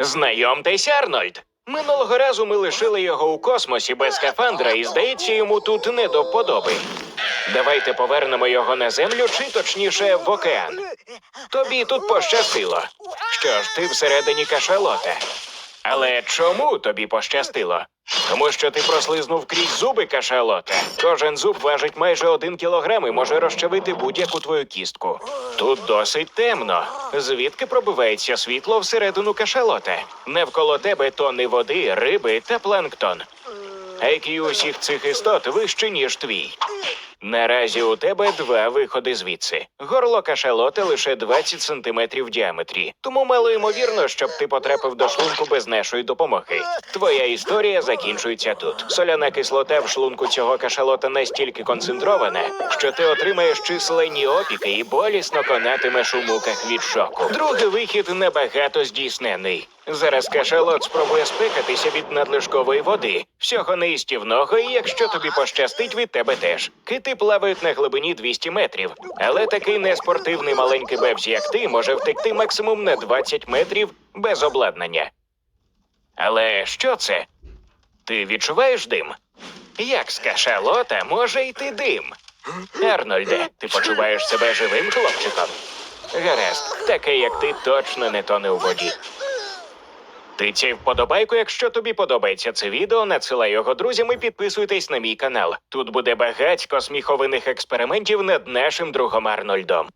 Знайомтесь, Арнольд. Минулого разу ми лишили його у космосі без скафандра, і здається, йому тут не до подоби. Давайте повернемо його на землю, чи точніше в океан. Тобі тут пощастило. Що ж, ти всередині кашалота. Але чому тобі пощастило? Тому що ти прослизнув крізь зуби кашалота. Кожен зуб важить майже один кілограм і може розчавити будь-яку твою кістку. Тут досить темно. Звідки пробивається світло всередину кашалота? Навколо тебе тони води, риби та планктон. IQ усіх цих істот вище, ніж твій. Наразі у тебе два виходи звідси. Горло кашалота лише 20 сантиметрів в діаметрі, тому мало ймовірно, щоб ти потрапив до шлунку без нашої допомоги. Твоя історія закінчується тут. Соляна кислота в шлунку цього кашалота настільки концентрована, що ти отримаєш численні опіки і болісно конатимеш у муках від шоку. Другий вихід набагато здійснений. Зараз кашалот спробує спекатися від надлишкової води, всього неїстівного, і якщо тобі пощастить, від тебе теж. Кити плавають на глибині 200 метрів, але такий неспортивний маленький бевзі, як ти, може втекти максимум на 20 метрів без обладнання. Але що це? Ти відчуваєш дим? Як з кашалота може йти дим? Арнольде, ти почуваєш себе живим хлопчиком? Гаразд, такий, як ти, точно не тоне у воді. Тицяй вподобайку, якщо тобі подобається це відео, надсилай його друзям і підписуйтесь на мій канал. Тут буде багатько сміховинних експериментів над нашим другом Арнольдом.